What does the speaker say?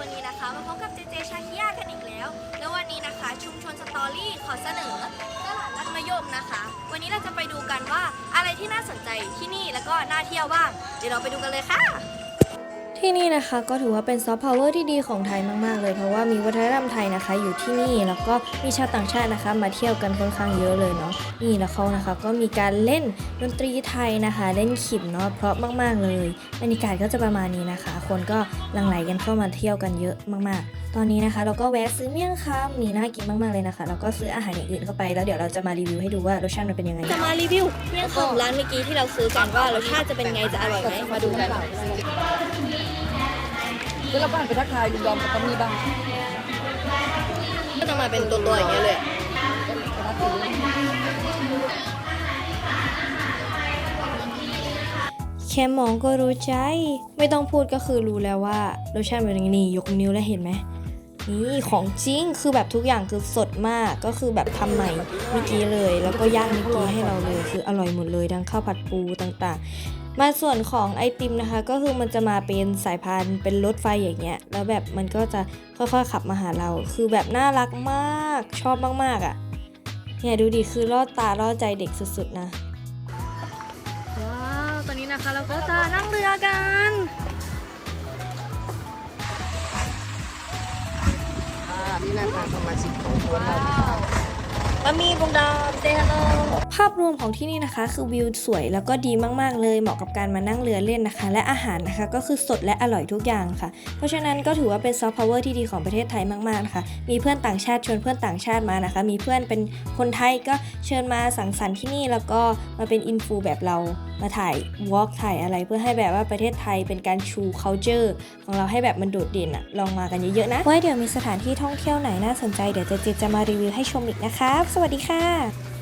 วันนี้นะคะมาพบกับเจเจชาคิยากันอีกแล้ว แล้ววันนี้นะคะ ชุมชนสตอรี่ขอเสนอตลาดรัดมะยมนะคะ วันนี้เราจะไปดูกันว่าอะไรที่น่าสนใจที่นี่แล้วก็น่าเที่ยวบ้าง เดี๋ยวเราไปดูกันเลยค่ะ ที่นี่นะคะก็ถือว่าเป็นซอฟต์พาวเวอร์ที่ดีของไทยมากๆเลย เพราะว่ามีวัฒนธรรมไทยนะคะ อยู่ที่นี่แล้วก็มีชาวต่างชาตินะคะ มาเที่ยวกันค่อนข้างเยอะเลยเนาะนี่แล้วเขานะคะก็มีการเล่นดนตรีไทยนะคะ เล่นขิมเนาะเพราะมากๆเลยบรรยากาศก็จะประมาณนี้นะคะ คนก็หลั่งไหลกันเข้ามาเที่ยวกันเยอะมากๆ ตอนนี้นะคะ เราก็แวะซื้อเมี่ยงคำนี่น่ากินมากๆเลยนะคะแล้วก็ซื้ออาหารอย่างอื่นเข้าไปแล้วเดี๋ยวเราจะมารีวิวให้ดูว่ารสชาติมันเป็นยังไงจะมารีวิวเนี่ยของร้านเมื่อกี้ที่เราซื้อกันว่ารสชาติจะเป็นไงจะอร่อยไหมมาดูกัน แล้วเราบ้านไปทักทายลุงยอมกับตามีบ้างก็จะมาเป็นตัวๆอย่างเงี้ยเลยแค่มองก็รู้ใจ ไม่ต้องพูดก็คือรู้แล้วว่ารสชาติเป็นยังไงนี่ยกนิ้วแล้วเห็นไหมนี่ของจริงคือแบบทุกอย่างคือสดมากก็คือแบบทำใหม่เมื่อกี้เลย แล้วก็ย่างเมื่อกี้ให้เราเลย คืออร่อยหมดเลยทั้งข้าวผัดปูต่างๆ มาส่วนของไอติมนะคะ ก็คือมันจะมาเป็นสายพานเป็นรถไฟอย่างเงี้ย แล้วแบบมันก็จะค่อยๆขับมาหาเรา คือแบบน่ารักมาก ชอบมากๆอะ่ะ เนี่ยดูดิคือล่อตาล่อใจเด็กสุดๆนะว้าวตอนนี้นะคะเราก็จะนั่งเรือกันอ่านี่นะคะประมาณสิบคนคนเราบะหมี่บุงดามเจฮัลโล ภาพรวมของที่นี่นะคะ คือวิวสวยแล้วก็ดีมากๆเลย เหมาะกับการมานั่งเรือเล่นนะคะ และอาหารนะคะก็คือสดและอร่อยทุกอย่างค่ะ เพราะฉะนั้นก็ถือว่าเป็นซอฟต์พาวเวอร์ที่ดีของประเทศไทยมากๆนะคะมีเพื่อนต่างชาติชวนเพื่อนต่างชาติมานะคะ มีเพื่อนเป็นคนไทยก็เชิญมาสังสรรค์ที่นี่แล้วก็มาเป็นอินฟูแบบเรามาถ่ายวอล์กถ่ายอะไรเพื่อให้แบบว่าประเทศไทยเป็นการชู culture ของเราให้แบบมันโดดเด่นอะลองมากันเยอะๆนะไว้เดี๋ยวมีสถานที่ท่องเที่ยวไหนน่าสนใจเดี๋ยวเจะจะมารีวิวให้ชมอีกนะคะสวัสดีค่ะ